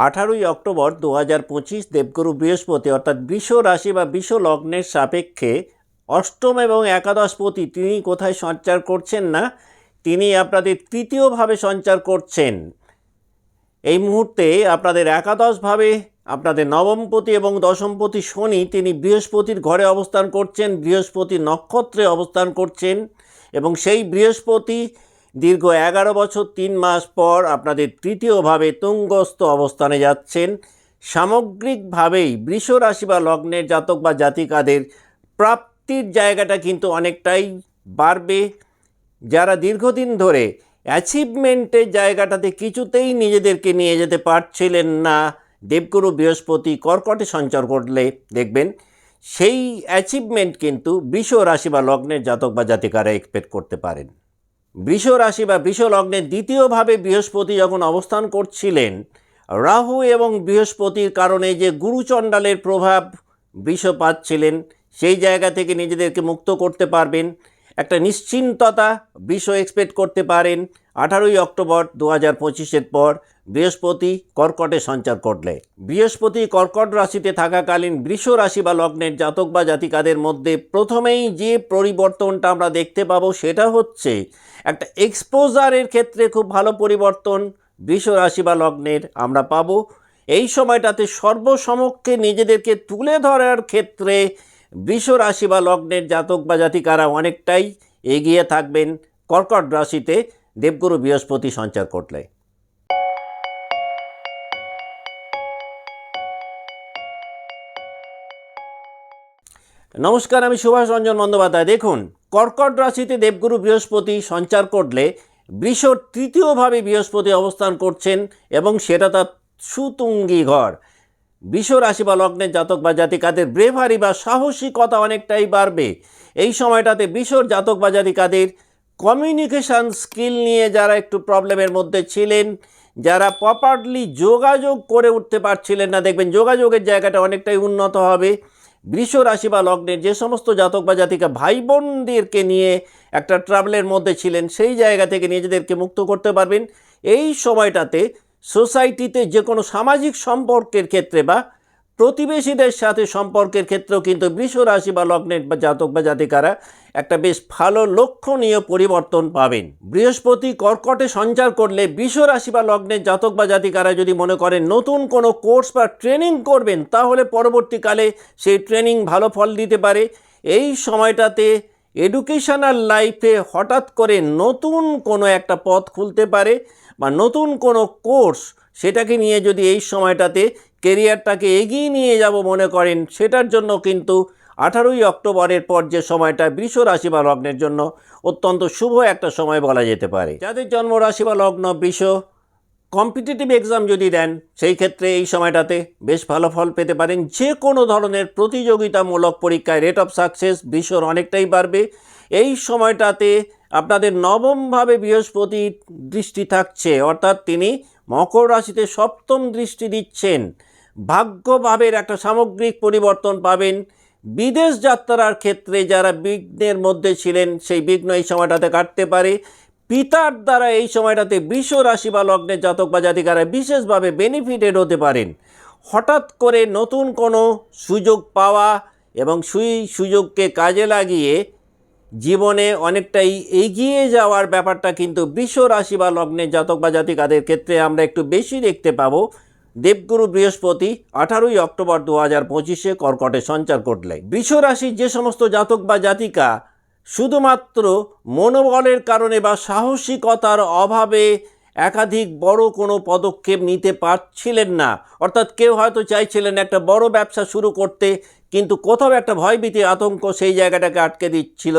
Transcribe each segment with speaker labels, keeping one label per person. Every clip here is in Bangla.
Speaker 1: আঠারোই অক্টোবর দু হাজার পঁচিশ দেবগুরু বৃহস্পতি অর্থাৎ বৃষ রাশি বা বৃষ লগ্নের সাপেক্ষে অষ্টম এবং একাদশপতি তিনি কোথায় সঞ্চার করছেন না? তিনি আপনাদের তৃতীয়ভাবে সঞ্চার করছেন। এই মুহূর্তে আপনাদের একাদশভাবে আপনাদের নবমপতি এবং দশমপতি শনি তিনি বৃহস্পতির ঘরে অবস্থান করছেন, বৃহস্পতি নক্ষত্রে অবস্থান করছেন এবং সেই বৃহস্পতি দীর্ঘ এগারো বছর, তিন মাস পর আপনাদের তৃতীয়ভাবে তুঙ্গস্থ অবস্থানে যাচ্ছেন। সামগ্রিকভাবেই বৃষ রাশি বা লগ্নের জাতক বা জাতিকাদের প্রাপ্তির জায়গাটা কিন্তু অনেকটাই বাড়বে। যারা দীর্ঘদিন ধরে অ্যাচিভমেন্টের জায়গাটাতে কিছুতেই নিজেদেরকে নিয়ে যেতে পারছিলেন না, দেবগুরু বৃহস্পতি কর্কটে সঞ্চার করলে দেখবেন সেই অ্যাচিভমেন্ট কিন্তু বৃষ রাশি বা লগ্নের জাতক বা জাতিকারা এক্সপেক্ট করতে পারেন। বৃষ রাশি বা বৃষ লগ্নে দ্বিতীয়ভাবে বৃহস্পতি যখন অবস্থান করছিলেন, রাহু এবং বৃহস্পতির কারণে যে গুরুচণ্ডালের প্রভাব বৃষ পাচ্ছিলেন, সেই জায়গা থেকে নিজেদেরকে মুক্ত করতে পারবেন। একটা নিশ্চিন্ততা বৃষ এক্সপেক্ট করতে পারেন। আঠারোই অক্টোবর দু হাজার পঁচিশের পর বৃহস্পতি কর্কটে সঞ্চার করলে। বৃহস্পতি কর্কট রাশিতে থাকাকালীন বৃষ রাশি বা লগ্নের জাতক বা জাতিকাদের মধ্যে প্রথমেই যে পরিবর্তনটা আমরা দেখতে পাবো সেটা হচ্ছে একটা এক্সপোজারের ক্ষেত্রে খুব ভালো পরিবর্তন বৃষ রাশি বা লগ্নের আমরা পাবো। এই সময়টাতে সর্বসমক্ষে নিজেদেরকে তুলে ধরার ক্ষেত্রে বৃষ রাশি বা লগ্নের জাতক বা জাতিকারা অনেকটাই এগিয়ে থাকবেন কর্কট রাশিতে। দেবগুরু বৃহস্পতি সঞ্চার করলে। নমস্কার, আমি সুভাষ রঞ্জন বন্দ্যোপাধ্যায়। দেখুন, কর্কট রাশিতে দেবগুরু বৃহস্পতি সঞ্চার করলে বৃষর তৃতীয়ভাবে বৃহস্পতি অবস্থান করছেন এবং সেটা তার সুতুঙ্গি ঘর। বৃষ রাশি বা লগ্নের জাতক বা জাতিকাদের ব্রেভারি বা সাহসিকতা অনেকটাই বাড়বে। এই সময়টাতে বৃষর জাতক বা জাতিকাদের কমিউনিকেশান স্কিল নিয়ে যারা একটু প্রবলেমের মধ্যে ছিলেন, যারা প্রপারলি যোগাযোগ করে উঠতে পারছিলেন না, দেখবেন যোগাযোগের জায়গাটা অনেকটাই উন্নত হবে। বৃষ রাশি বা লগ্নের যে সমস্ত জাতক বা জাতিকা ভাই বোনদেরকে নিয়ে একটা ট্রাভেলের মধ্যে ছিলেন, সেই জায়গা থেকে নিজেদেরকে মুক্ত করতে পারবেন। এই সময়টাতে সোসাইটিতে যে কোনো সামাজিক সম্পর্কের ক্ষেত্রে বা প্রতিবেশীদের সাথে সম্পর্কের ক্ষেত্রেও কিন্তু বৃষ রাশি বা লগ্নের বা জাতক বা জাতিকারা একটা বেশ ভালো লক্ষণীয় পরিবর্তন পাবেন। বৃহস্পতি কর্কটে সঞ্চার করলে বৃষ রাশি বা লগ্নের জাতক বা জাতিকারা যদি মনে করেন নতুন কোনো কোর্স বা ট্রেনিং করবেন, তাহলে পরবর্তীকালে সেই ট্রেনিং ভালো ফল দিতে পারে। এই সময়টাতে এডুকেশনাল লাইফে হঠাৎ করে নতুন কোনো একটা পথ খুলতে পারে বা নতুন কোনো কোর্স সেটাকে নিয়ে যদি এই সময়টাতে কেরিয়ারটাকে এগিয়ে নিয়ে যাব মনে করেন, সেটার জন্য কিন্তু আঠারোই অক্টোবরের পর যে সময়টা বৃষ রাশি বা লগ্নের জন্য অত্যন্ত শুভ একটা সময় বলা যেতে পারে। যাদের জন্ম রাশি বা লগ্ন বৃষ কম্পিটিটিভ এক্সাম যদি দেন, সেই ক্ষেত্রে এই সময়টাতে বেশ ভালো ফল পেতে পারেন। যে কোনো ধরনের প্রতিযোগিতামূলক পরীক্ষায় রেট অফ সাকসেস বিশ্বর অনেকটাই বাড়বে। এই সময়টাতে আপনাদের নবমভাবে বৃহস্পতির দৃষ্টি থাকছে, অর্থাৎ তিনি মকর রাশিতে সপ্তম দৃষ্টি দিচ্ছেন। ভাগ্যভাবের একটা সামগ্রিক পরিবর্তন পাবেন। বিদেশ যাত্রার ক্ষেত্রে যারা বিঘ্নের মধ্যে ছিলেন, সেই বিঘ্ন এই সময়টাতে কাটতে পারে। পিতার দ্বারা এই সময়টাতে বিশ্ব রাশি বা লগ্নের জাতক বা জাতিকারা বিশেষভাবে বেনিফিটেড হতে পারেন। হঠাৎ করে নতুন কোনো সুযোগ পাওয়া এবং সেই সুযোগকে কাজে লাগিয়ে জীবনে অনেকটাই এগিয়ে যাওয়ার ব্যাপারটা কিন্তু বিশ্ব রাশি বা লগ্নের জাতক বা জাতিকাদের ক্ষেত্রে আমরা একটু বেশি দেখতে পাবো। দেবগুরু বৃহস্পতি আঠারোই অক্টোবর দু হাজার পঁচিশে কর্কটে সঞ্চার করলে বৃষ যে সমস্ত জাতক বা জাতিকা শুধুমাত্র মনোবলের কারণে বা সাহসিকতার অভাবে একাধিক বড় কোনো পদক্ষেপ নিতে পারছিলেন না, অর্থাৎ কেউ হয়তো চাইছিলেন একটা বড় ব্যবসা শুরু করতে, কিন্তু কোথাও একটা ভয়ভীতি আতঙ্ক সেই জায়গাটাকে আটকে দিচ্ছিল।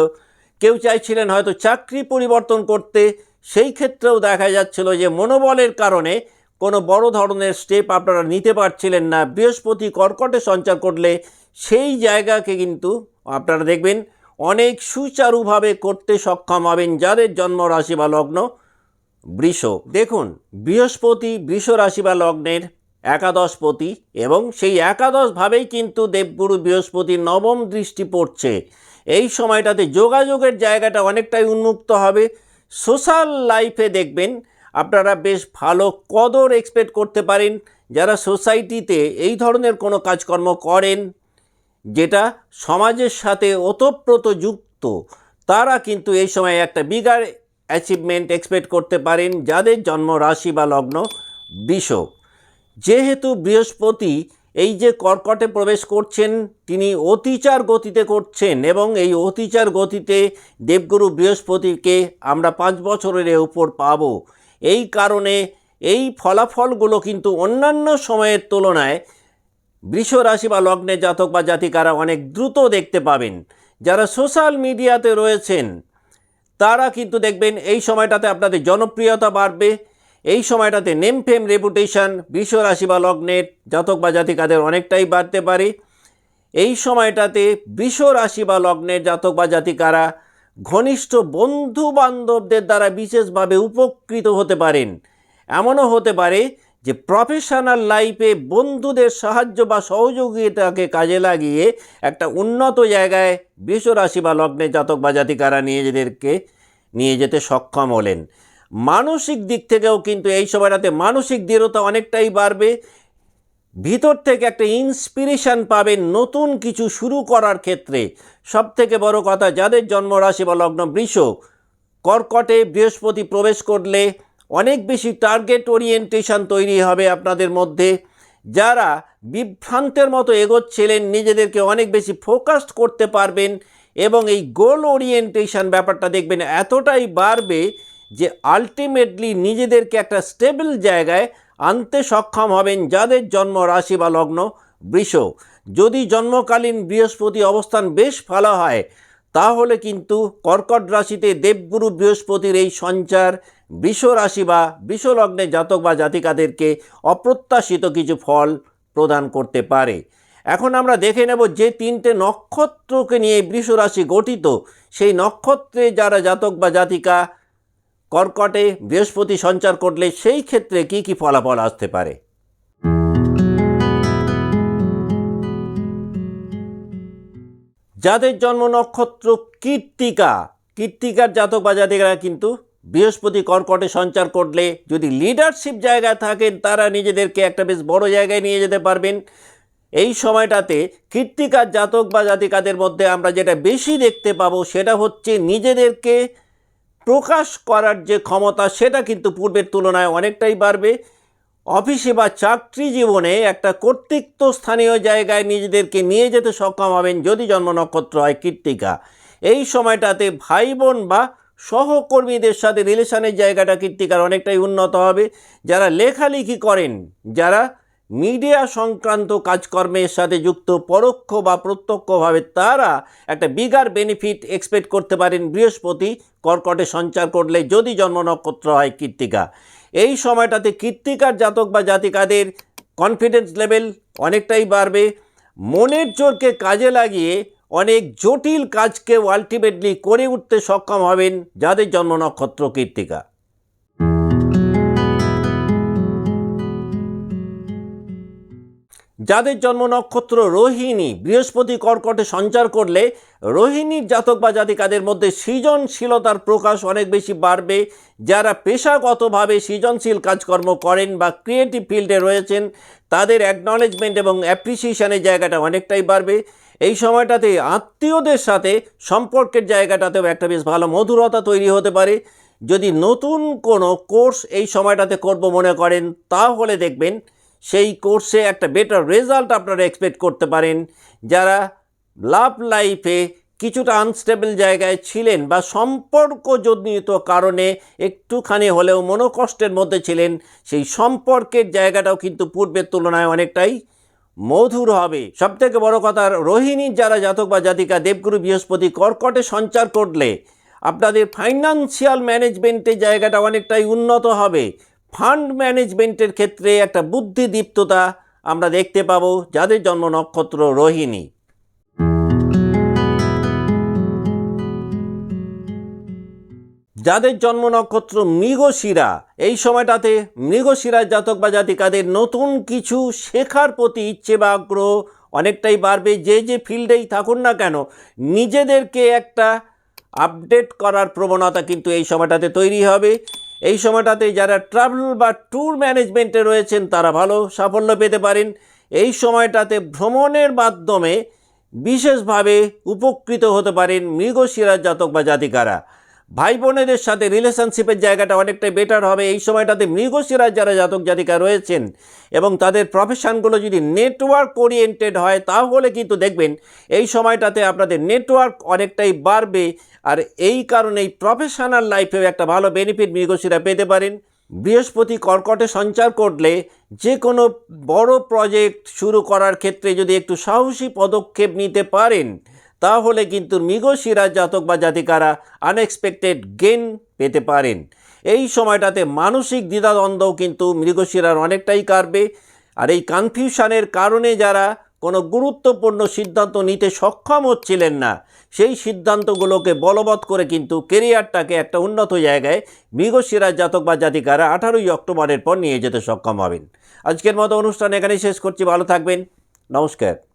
Speaker 1: কেউ চাইছিলেন হয়তো চাকরি পরিবর্তন করতে, সেই ক্ষেত্রেও দেখা যাচ্ছিল যে মনোবলের কারণে কোনো বড় ধরনের স্টেপ আপনারা নিতে পারছিলেন না। বৃহস্পতি কর্কটে সঞ্চার করলে সেই জায়গাকে কিন্তু আপনারা দেখবেন, অনেক সুচারুভাবে করতে সক্ষম হবেন যাদের জন্ম রাশি বা লগ্ন বৃষ। দেখুন, বৃহস্পতি বৃষ রাশি বা লগ্নের একাদশপতি এবং সেই একাদশভাবেই কিন্তু দেবগুরু বৃহস্পতির নবম দৃষ্টি পড়ছে। এই সময়টাতে যোগাযোগের জায়গাটা অনেকটাই উন্মুক্ত হবে। সোশ্যাল লাইফে দেখবেন আপনারা বেশ ভালো কদর এক্সপেক্ট করতে পারেন। যারা সোসাইটিতে এই ধরনের কোনো কাজকর্ম করেন, যেটা সমাজের সাথে ওতপ্রোত যুক্ত, তারা কিন্তু এই সময় একটা বিগার অ্যাচিভমেন্ট এক্সপেক্ট করতে পারেন, যাদের জন্ম রাশি বা লগ্ন বৃষ। যেহেতু বৃহস্পতি এই যে কর্কটে প্রবেশ করছেন, তিনি অতিচার গতিতে করছেন এবং এই অতিচার গতিতে দেবগুরু বৃহস্পতিকে আমরা পাঁচ বছরের উপর পাব। এই কারণে এই ফলাফলগুলো কিন্তু অন্যান্য সময়ের তুলনায় বৃষ রাশি বা লগ্নে জাতক বা জাতিকারা অনেক দ্রুত দেখতে পাবেন। যারা সোশ্যাল মিডিয়াতে রয়েছেন, তারা কিন্তু দেখবেন এই সময়টাতে আপনাদের জনপ্রিয়তা বাড়বে। এই সময়টাতে নেম ফেম রেপুটেশন বৃষ রাশি বা লগ্নের জাতক বা জাতিকাদের অনেকটাই বাড়তে পারে। এই সময়টাতে বৃষ রাশি বা লগ্নের জাতক বা জাতিকারা ঘনিষ্ঠ বন্ধু বান্ধবদের দ্বারা বিশেষভাবে উপকৃত হতে পারেন। এমনও হতে পারে যে প্রফেশনাল লাইফে বন্ধুদের সাহায্য বা সহযোগিতাকে কাজে লাগিয়ে একটা উন্নত জায়গায় বৃষ রাশি বা লগ্নে জাতক বা জাতিকারা নিজেদেরকে নিয়ে যেতে সক্ষম হলেন। মানসিক দিক থেকেও কিন্তু এই সময়টাতে মানসিক দৃঢ়তা অনেকটাই বাড়বে ভিতর থেকে একটা ইন্সপিরেশন পাবেন নতুন কিছু শুরু করার ক্ষেত্রে। সব থেকে বড় কথা, যাদের জন্মরাশি বা লগ্ন বৃষ, কর্কটে বৃহস্পতি প্রবেশ করলে অনেক বেশি টার্গেট ওরিয়েন্টেশন তৈরি হবে আপনাদের মধ্যে। যারা বিভ্রান্তের মতো এগোচ্ছিলেন, নিজেদেরকে অনেক বেশি ফোকাসড করতে পারবেন এবং এই গোল ওরিয়েন্টেশন ব্যাপারটা দেখবেন এতটাই বাড়বে যে আলটিমেটলি নিজেদেরকে একটা স্টেবল জায়গায় আনতে সক্ষম হবেন যাদের জন্ম রাশি বা লগ্ন বৃষ। যদি জন্মকালীন বৃহস্পতি অবস্থান বেশ ভালো হয়, তাহলে কিন্তু কর্কট রাশিতে দেবগুরু বৃহস্পতির এই সঞ্চার বৃষ রাশি বা বৃষ লগ্নে জাতক বা জাতিকাদেরকে অপ্রত্যাশিত কিছু ফল প্রদান করতে পারে। এখন আমরা দেখে নেব যে তিনটে নক্ষত্রকে নিয়ে বৃষ রাশি গঠিত। সেই নক্ষত্রে যারা জাতক বা জাতিকা কর্কটে বৃহস্পতি সঞ্চার করলে সেই ক্ষেত্রে কি কি ফলাফল আসতে পারে? যাদের জন্ম নক্ষত্র কীর্তিকা, কীর্তিকার জাতক বা জাতিকারা কিন্তু বৃহস্পতি কর্কটে সঞ্চার করলে যদি লিডারশিপ জায়গায় থাকেন, তারা নিজেদেরকে একটা বেশ বড় জায়গায় নিয়ে যেতে পারবেন। এই সময়টাতে কীর্তিকার জাতক বা জাতিকাদের মধ্যে আমরা যেটা বেশি দেখতে পাবো, সেটা হচ্ছে নিজেদেরকে প্রকাশ করার যে ক্ষমতা, সেটা কিন্তু পূর্বের তুলনায় অনেকটাই বাড়বে। অফিসে বা চাকরি জীবনে একটা কর্তৃত্ব স্থানীয় জায়গায় নিজেদেরকে নিয়ে যেতে সক্ষম হবেন যদি জন্ম নক্ষত্র হয় কীর্তিকা এই সময়টাতে ভাই বোন বা সহকর্মীদের সাথে রিলেশনের জায়গাটা কীর্তিকার অনেকটাই উন্নত হবে। যারা লেখালেখি করেন, যারা মিডিয়া সংক্রান্ত কাজকর্মের সাথে যুক্ত পরোক্ষ বা প্রত্যক্ষভাবে তারা একটা বিগার বেনিফিট এক্সপেক্ট করতে পারেন বৃহস্পতি কর্কটে সঞ্চার করলে যদি জন্ম নক্ষত্র হয় কীর্তিকা এই সময়টাতে কীর্তিকার জাতক বা জাতিকাদের কনফিডেন্স লেভেল অনেকটাই বাড়বে। মনের জোরকে কাজে লাগিয়ে অনেক জটিল কাজকেও আলটিমেটলি করে উঠতে সক্ষম হবেন যাদের জন্ম নক্ষত্র কীর্তিকা যাদের জন্ম নক্ষত্র রোহিণী, বৃহস্পতি কর্কটে সঞ্চার করলে রোহিণীর জাতক বা জাতিকাদের মধ্যে সৃজনশীলতার প্রকাশ অনেক বেশি বাড়বে। যারা পেশাগতভাবে সৃজনশীল কাজকর্ম করেন বা ক্রিয়েটিভ ফিল্ডে রয়েছেন, তাদের অ্যাকনলেজমেন্ট এবং অ্যাপ্রিসিয়েশনের জায়গাটা অনেকটাই বাড়বে। এই সময়টাতে আত্মীয়দের সাথে সম্পর্কের জায়গাটাতেও একটা বেশ ভালো মধুরতা তৈরি হতে পারে। যদি নতুন কোনো কোর্স এই সময়টাতে করব মনে করেন, তাহলে দেখবেন সেই কোর্সে একটা বেটার রেজাল্ট আপনারা এক্সপেক্ট করতে পারেন। যারা লাভ লাইফে কিছুটা আনস্টেবল জায়গায় ছিলেন বা সম্পর্কজনিত কারণে একটুখানি হলেও মনোকষ্টের মধ্যে ছিলেন, সেই সম্পর্কের জায়গাটাও কিন্তু পূর্বের তুলনায় অনেকটাই মধুর হবে। সব থেকে বড় কথা রোহিণীর যারা জাতক বা জাতিকা, দেবগুরু বৃহস্পতি কর্কটে সঞ্চার করলে আপনাদের ফাইন্যান্সিয়াল ম্যানেজমেন্টের জায়গাটা অনেকটাই উন্নত হবে। ফান্ড ম্যানেজমেন্টের ক্ষেত্রে একটা বুদ্ধিদীপ্ততা আমরা দেখতে পাবো, যাদের জন্ম নক্ষত্র রোহিণী। যাদের জন্ম নক্ষত্র মৃগশিরা, এই সময়টাতে মৃগশিরার জাতক বা জাতিকাদের নতুন কিছু শেখার প্রতি ইচ্ছে বা আগ্রহ অনেকটাই বাড়বে। যে যে ফিল্ডেই থাকুন না কেন, নিজেদেরকে একটা আপডেট করার প্রবণতা কিন্তু এই সময়টাতে তৈরি হবে। এই সময়টাতে যারা ট্রাভেল বা ট্যুর ম্যানেজমেন্টে রয়েছেন, তারা ভালো সাফল্য পেতে পারেন। এই সময়টাতে ভ্রমণের মাধ্যমে বিশেষভাবে উপকৃত হতে পারেন মৃগশিরার জাতক বা জাতিকারা। ভাই বোনেদের সাথে রিলেশনশিপের জায়গাটা অনেকটাই বেটার হবে। এই সময়টাতে মৃগশিরার যারা জাতক জাতিকা রয়েছেন এবং তাদের প্রফেশনগুলো যদি নেটওয়ার্ক ওরিয়েন্টেড হয়, তাহলে কিন্তু দেখবেন এই সময়টাতে আপনাদের নেটওয়ার্ক অনেকটাই বাড়বে আর এই কারণেই প্রফেশনাল লাইফেও একটা ভালো বেনিফিট মৃগশিরা পেতে পারেন। বৃহস্পতি কর্কটে সঞ্চার করলে যে কোনো বড় প্রজেক্ট শুরু করার ক্ষেত্রে যদি একটু সাহসী পদক্ষেপ নিতে পারেন তাহলে কিন্তু মৃগশিরা জাতক বা জাতিকারা আনএক্সপেক্টেড গেন পেতে পারেন। এই সময়টাতে মানসিক দ্বিধাদ্বন্দ্বও কিন্তু মৃগশিরার অনেকটাই কাটবে। আর এই কনফিউশনের কারণে যারা কোনো গুরুত্বপূর্ণ সিদ্ধান্ত নিতে সক্ষম হচ্ছিলেন না, সেই সিদ্ধান্তগুলোকে বলবৎ করে কিন্তু কেরিয়ারটাকে একটা উন্নত জায়গায় মৃগশিরা জাতক বা জাতিকারা আঠারোই অক্টোবরের পর নিয়ে যেতে সক্ষম হবেন। আজকের মতো অনুষ্ঠান এখানেই শেষ করছি। ভালো থাকবেন। নমস্কার।